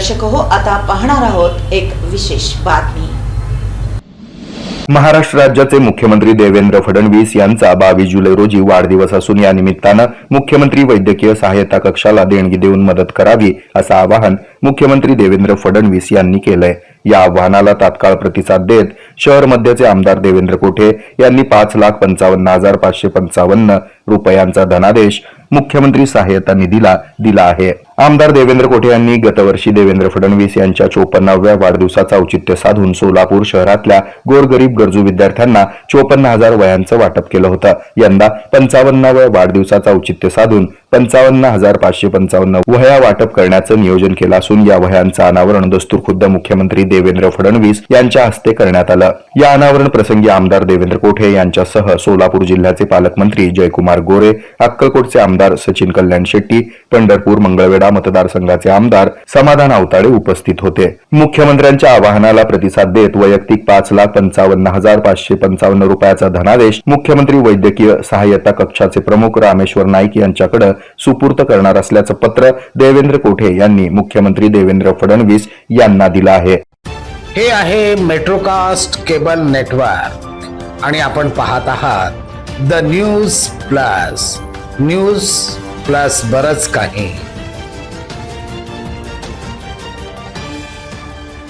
दर्शक हो आता पाहणार आहोत एक विशेष बातमी. महाराष्ट्र राज्याचे मुख्यमंत्री देवेंद्र फडणवीस यांचा बावीस जुलै रोजी वाढदिवस असून या निमित्तानं मुख्यमंत्री वैद्यकीय सहायता कक्षाला देणगी देऊन मदत करावी असं आवाहन मुख्यमंत्री देवेंद्र फडणवीस यांनी केलंय. या आव्हानाला तात्काळ प्रतिसाद देत शहर मध्यचे आमदार देवेंद्र कोठे यांनी पाच लाख पंचावन्न हजार पाचशे पंचावन्न रुपयांचा धनादेश मुख्यमंत्री सहाय्यता निधीला दिला आहे. आमदार देवेंद्र कोठे यांनी गतवर्षी देवेंद्र फडणवीस यांच्या चोपन्नाव्या वाढदिवसाचं औचित्य साधून सोलापूर शहरातल्या गोरगरीब गरजू विद्यार्थ्यांना चोपन्न हजार वयांचं वाटप केलं होतं. यंदा पंचावन्नाव्या वाढदिवसाचं औचित्य साधून पंचावन्न हजार पाचशे पंचावन्न वह्या वाटप करण्याचं नियोजन केलं असून या वह्यांचं अनावरण दस्तूरखुद्द मुख्यमंत्री देवेंद्र फडणवीस यांच्या हस्ते करण्यात आलं. या अनावरण प्रसंगी आमदार देवेंद्र कोठे यांच्यासह सोलापूर जिल्ह्याचे पालकमंत्री जयकुमार गोरे अक्कलकोटचे आमदार सचिन कल्याण शेट्टी पंढरपूर मंगळवेढा मतदारसंघाचे आमदार समाधान आवताडे उपस्थित होते. मुख्यमंत्र्यांच्या आवाहनाला प्रतिसाद देत वैयक्तिक पाच लाख पंचावन्न हजार पाचशे पंचावन्न रुपयाचा धनादेश मुख्यमंत्री वैद्यकीय सहाय्यता कक्षाचे प्रमुख रामेश्वर नाईक यांच्याकडे सुपूर्त करणार असल्याचं पत्र देवेंद्र कोठे यांनी मुख्यमंत्री देवेंद्र फडणवीस यांना दिलं आहे. हे आहे मेट्रोकास्ट केबल नेटवर्क आणि आपण पाहत आहात the news plus news plus बरच काही.